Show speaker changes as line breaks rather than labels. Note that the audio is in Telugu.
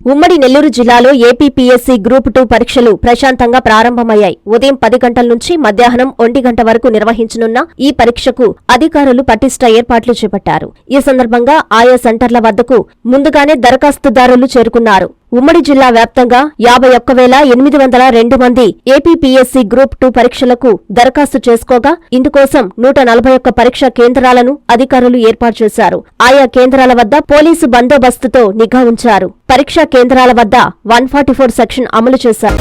ఉమ్మడి నెల్లూరు జిల్లాలో ఏపీపీఎస్సీ గ్రూప్ టూ పరీక్షలు ప్రశాంతంగా ప్రారంభమయ్యాయి. ఉదయం పది గంటల నుంచి మధ్యాహ్నం ఒంటి గంట వరకు నిర్వహించనున్న ఈ పరీక్షకు అధికారులు పటిష్ట ఏర్పాట్లు చేపట్టారు. ఈ సందర్భంగా ఆయా సెంటర్ల వద్దకు ముందుగానే దరఖాస్తుదారులు చేరుకున్నారు. ఉమ్మడి జిల్లా వ్యాప్తంగా యాభై ఒక్క వేల ఎనిమిది వందల రెండు మంది ఏపీపీఎస్సీ గ్రూప్ టూ పరీక్షలకు దరఖాస్తు చేసుకోగా ఇందుకోసం నూట నలభై ఒక్క పరీక్షా కేంద్రాలను అధికారులు ఏర్పాటు చేశారు. ఆయా కేంద్రాల వద్ద పోలీసు బందోబస్తుతో నిఘా ఉంచారు. పరీక్షా కేంద్రాల వద్ద వన్ ఫార్టీ ఫోర్ సెక్షన్ అమలు చేశారు.